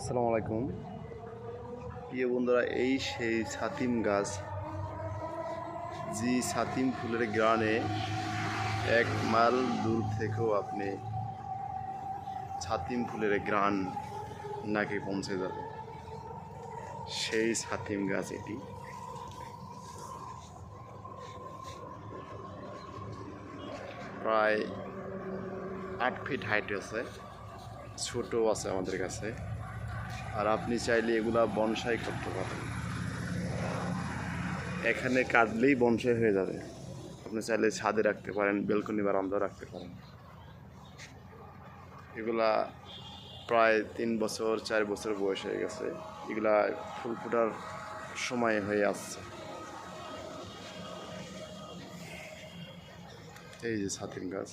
আসসালামু আলাইকুম। প্রিয় বন্ধুরা, এই সেই ছাতিম গাছ, যে ছাতিম ফুলের গ্রানে এক মাইল দূর থেকেও আপনি ছাতিম ফুলের গ্রান নাকে পৌঁছে যাবে। সেই ছাতিম গাছ এটি। প্রায় আট ফিট হাইট আছে ছোট আছে আমাদের কাছে। আর আপনি চাইলে এগুলা বনসাই করতে পারেন। এখানে কাটলেই বনসাই হয়ে যাবে। আপনি চাইলে ছাদে রাখতে পারেন, বেলকনি বারান্দা রাখতে পারেন। এগুলা প্রায় তিন বছর, চার বছর বয়স হয়ে গেছে। এগুলা ফুল ফোটার সময় হয়ে আসছে। এই যে ছাতিম গাছ।